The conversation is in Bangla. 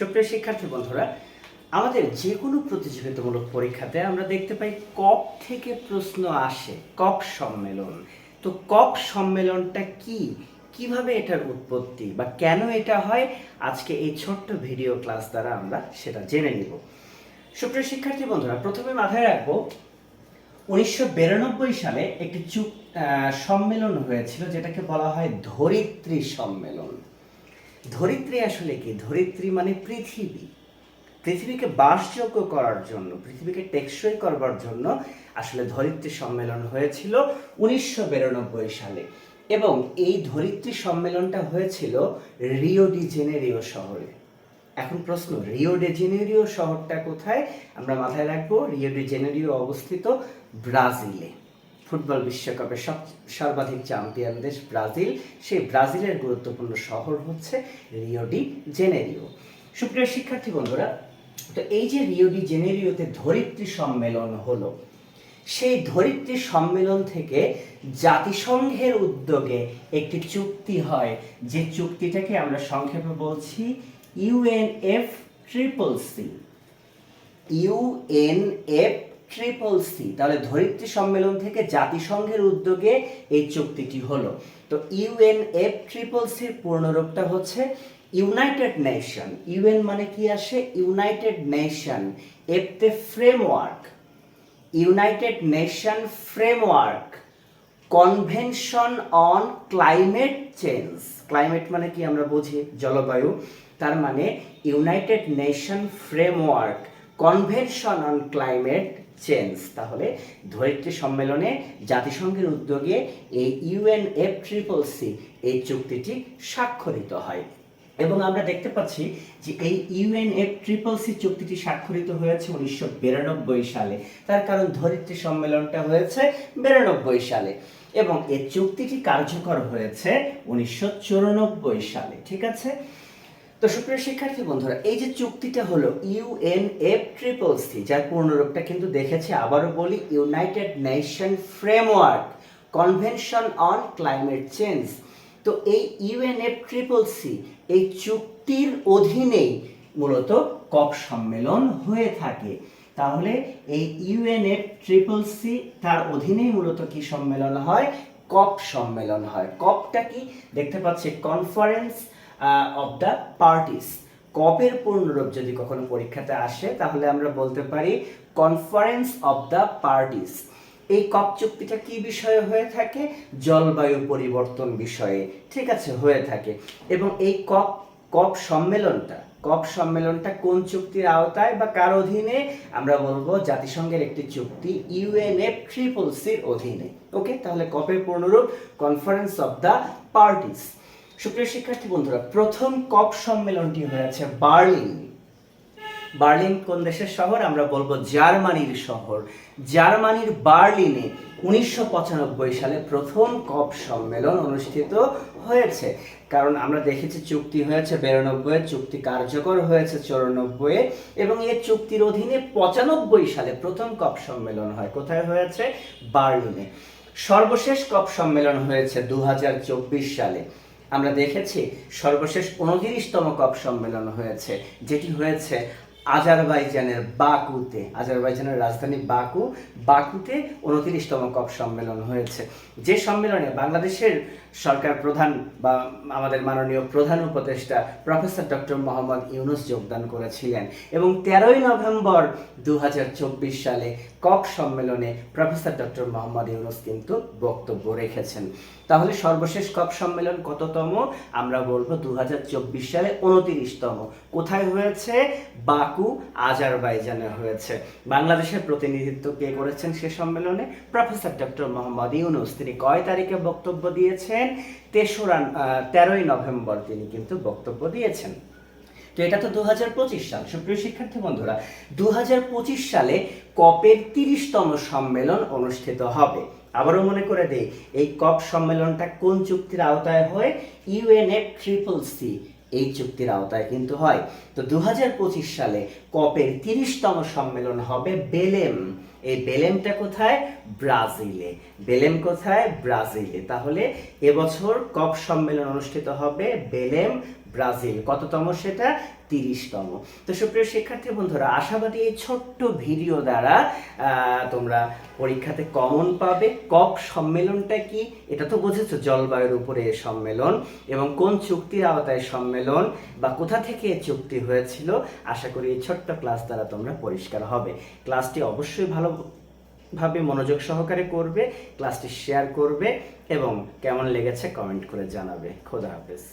সুপ্রিয় শিক্ষার্থী বন্ধুরা, আমাদের যে কোনো প্রতিযোগিতামূলক পরীক্ষাতে আমরা দেখতে পাই কপ থেকে প্রশ্ন আসে, কপ সম্মেলন। তো কপ সম্মেলনটা কি? কীভাবে এটার উৎপত্তি বা কেন এটা হয়? আজকে এই ছোট্ট ভিডিও ক্লাস দ্বারা আমরা সেটা জেনে নিব। সুপ্রিয় শিক্ষার্থী বন্ধুরা, প্রথমে মাথায় রাখব, উনিশশো বিরানব্বই সালে একটি চুক সম্মেলন হয়েছিল, যেটাকে বলা হয় ধরিত্রী সম্মেলন। ধরিত্রী আসলে কি? ধরিত্রী মানে পৃথিবী। পৃথিবীকে বাসযোগ্য করার জন্য, পৃথিবীকে টেকসই করবার জন্য আসলে ধরিত্রী সম্মেলন হয়েছিল উনিশশো বিরানব্বই সালে। এবং এই ধরিত্রী সম্মেলনটা হয়েছিল রিও ডি জেনেরিও শহরে। এখন প্রশ্ন, রিও ডি জেনেরিও শহরটা কোথায়? আমরা মাথায় রাখব, রিও ডি জেনেরিও অবস্থিত ব্রাজিলে। ফুটবল বিশ্বকাপের সব সর্বাধিক চ্যাম্পিয়ন দেশ ব্রাজিল। সেই ব্রাজিলের গুরুত্বপূর্ণ শহর হচ্ছে রিও ডি জেনেরিও। সুপ্রিয় শিক্ষার্থী বন্ধুরা, তো এই যে রিও ডি জেনেরিওতে ধরিত্রী সম্মেলন হলো, সেই ধরিত্রী সম্মেলন থেকে জাতিসংঘের উদ্যোগে একটি চুক্তি হয়। যে চুক্তিটাকে আমরা সংক্ষেপে বলছি UNF triple C. UNF triple C তাহলে ধরিত্রী সম্মেলন থেকে জাতিসংঘের উদ্যোগে এই চুক্তিটি হলো। তো ইউএনএফ ট্রিপল সির পূর্ণরূপটা হচ্ছে ইউনাইটেড নেশন ইউএন মানে কি আসে? United Nation এফতে framework United Nation Framework Convention on Climate Change climate মানে কি আমরা বুঝি? জলবায়ু। তার মানে United Nation Framework Convention on Climate Change তাহলে ধরিত্রী সম্মেলনে জাতিসংঘের উদ্যোগে এই ইউএন এফ ট্রিপল সি এই চুক্তিটি স্বাক্ষরিত হয়। এবং আমরা দেখতে পাচ্ছি যে এই ইউএনএফ ট্রিপল সি চুক্তিটি স্বাক্ষরিত হয়েছে উনিশশো বিরানব্বই সালে। তার কারণ ধরিত্রী সম্মেলনটা হয়েছে বিরানব্বই সালে। এবং এই চুক্তিটি কার্যকর হয়েছে উনিশশো চুরানব্বই সালে, ঠিক আছে? তো সুপ্রিয় শিক্ষার্থী বন্ধুরা, এই যে চুক্তিটা হলো ইউএনএফ ট্রিপল সি যার পূর্ণরূপটা কিন্তু দেখেছি, আবারও বলি United Nation Framework Convention on Climate Change তো এই ইউএনএফ ট্রিপল সি এই চুক্তির অধীনেই মূলত কপ সম্মেলন হয়ে থাকে। তাহলে এই ইউএনএফ ট্রিপল সি তার অধীনেই মূলত কি সম্মেলন হয়? কপ সম্মেলন হয়। কপটা কি? দেখতে পাচ্ছি কনফারেন্স অফ দ্য পার্টিস কপের পূর্ণরূপ যদি কখনো পরীক্ষাতে আসে, তাহলে আমরা বলতে পারি কনফারেন্স অফ দ্য পার্টিস এই কপ চুক্তিটা কি বিষয়ে হয়ে থাকে? জলবায়ু পরিবর্তন বিষয়ে। ঠিক আছে, হয়ে থাকে। এবং এই কপ কপ সম্মেলনটা কপ সম্মেলনটা কোন চুক্তির আওতায় বা কার অধীনে? আমরা বলব জাতিসংঘের একটি চুক্তি ইউএনএফ ট্রিপল সির অধীনে। ওকে তাহলে কপের পূর্ণরূপ কনফারেন্স অফ দ্য পার্টিস সুপ্রিয় শিক্ষার্থী বন্ধুরা, প্রথম কপ সম্মেলনটি হয়েছে বার্লিন। বার্লিন কোন দেশের শহর? আমরা বলব জার্মানির শহর। জার্মানির বার্লিনে উনিশশো পঁচানব্বই সালে প্রথম কপ সম্মেলন অনুষ্ঠিত হয়েছে। কারণ আমরা দেখেছি চুক্তি হয়েছে বিরানব্বই, চুক্তি কার্যকর হয়েছে চৌরানব্বই, এবং এই চুক্তির অধীনে পঁচানব্বই সালে প্রথম কপ সম্মেলন হয়। কোথায় হয়েছে? বার্লিনে। সর্বশেষ কপ সম্মেলন হয়েছে দু হাজার চব্বিশ সালে। আমরা দেখেছি সর্বশেষ উনত্রিশতম কপ সম্মেলন হয়েছে, যেটি হয়েছে আজারবাইজানের বাকুতে। আজারবাইজানের রাজধানী বাকু। বাকুতে উনত্রিশতম কপ সম্মেলন হয়েছে। যে সম্মেলনে বাংলাদেশের সরকার প্রধান বা আমাদের মাননীয় প্রধান উপদেষ্টা প্রফেসর ডক্টর মোহাম্মদ ইউনুস যোগদান করেছিলেন। এবং তেরোই নভেম্বর দু হাজার চব্বিশ সালে কপ সম্মেলনে প্রফেসর ডক্টর মোহাম্মদ ইউনুস কিন্তু বক্তব্য রেখেছেন। তাহলে সর্বশেষ কপ সম্মেলন কততম? আমরা বলব দু হাজার চব্বিশ সালে উনতিরিশতম। কোথায় হয়েছে? বাকু, আজারবাইজানে হয়েছে। বাংলাদেশের প্রতিনিধিত্ব কে করেছেন সে সম্মেলনে? Professor doctor Mohammad Yunus. তিনি কয় তারিখে বক্তব্য দিয়েছেন? তেসরা তেরোই নভেম্বর তিনি কিন্তু বক্তব্য দিয়েছেন। তো এটা তো দু সাল। সুপ্রিয় শিক্ষার্থী বন্ধুরা দু সালে কপের তিরিশতম সম্মেলন অনুষ্ঠিত হবে। আবারও মনে করে দেই, এই কপ সম্মেলনটা কোন চুক্তির আওতায় হয়? ইউএনএফ ট্রিপল সি এই চুক্তির আওতায় কিন্তু হয়। তো দু হাজার পঁচিশ সালে কপের তিরিশতম সম্মেলন হবে বেলেম। এই বেলেমটা কোথায়? ব্রাজিলে। বেলেম কোথায়? ব্রাজিলে। তাহলে এবছর কপ সম্মেলন অনুষ্ঠিত হবে বেলেম, ব্রাজিল। কততম সেটা? তিরিশতম। তো সুপ্রিয় শিক্ষার্থী বন্ধুরা, আশাবাদী এই ছোট্ট ভিডিও দ্বারা তোমরা পরীক্ষাতে কমন পাবে। কক সম্মেলনটা কি? এটা তো বুঝেছ, জলবায়ুর উপরে সম্মেলন এবং কোন চুক্তির আওতায় সম্মেলন বা কোথা থেকে চুক্তি হয়েছিল। আশা করি এই ছোট্ট ক্লাস দ্বারা তোমরা পরিষ্কার হবে। ক্লাসটি অবশ্যই ভালো ভাবে মনোযোগ সহকারে করবে ক্লাসটি শেয়ার করবে এবং কেমন লেগেছে কমেন্ট করে জানাবে। খোদা হাফেজ।